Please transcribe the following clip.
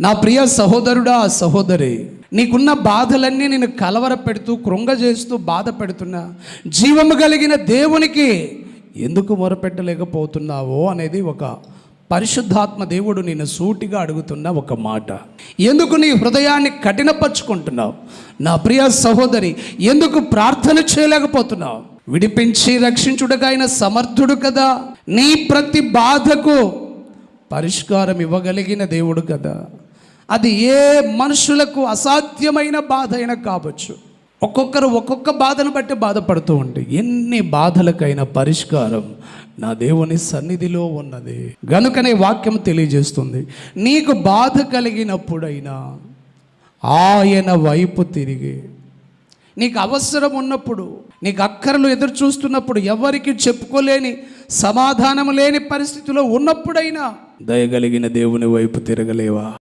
నా ప్రియ సహోదరుడా సహోదరి నీకున్న బాధలన్నీ నేను కలవర పెడుతూ కృంగజేస్తూ బాధ పెడుతున్నా జీవము కలిగిన దేవునికి ఎందుకు మొరపెట్టలేకపోతున్నావో అనేది ఒక పరిశుద్ధాత్మ దేవుడు నేను సూటిగా అడుగుతున్న ఒక మాట. ఎందుకు నీ హృదయాన్ని కఠినపరుచుకుంటున్నావు? నా ప్రియ సహోదరి ఎందుకు ప్రార్థన చేయలేకపోతున్నావు? విడిపించి రక్షించుటకైన సమర్థుడు కదా. నీ ప్రతి బాధకు పరిష్కారం ఇవ్వగలిగిన దేవుడు కదా. అది ఏ మనుషులకు అసాధ్యమైన బాధ అయినా కావచ్చు. ఒక్కొక్కరు ఒక్కొక్క బాధను బట్టి బాధపడుతూ ఉంటే ఎన్ని బాధలకైనా పరిష్కారం నా దేవుని సన్నిధిలో ఉన్నది. గనుకనే వాక్యం తెలియజేస్తుంది నీకు బాధ కలిగినప్పుడైనా ఆయన వైపు తిరిగి. నీకు అవసరం ఉన్నప్పుడు నీకు అక్కరలు ఎదురు చూస్తున్నప్పుడు ఎవరికి చెప్పుకోలేని సమాధానం లేని పరిస్థితిలో ఉన్నప్పుడైనా దయగలిగిన దేవుని వైపు తిరగలేవా?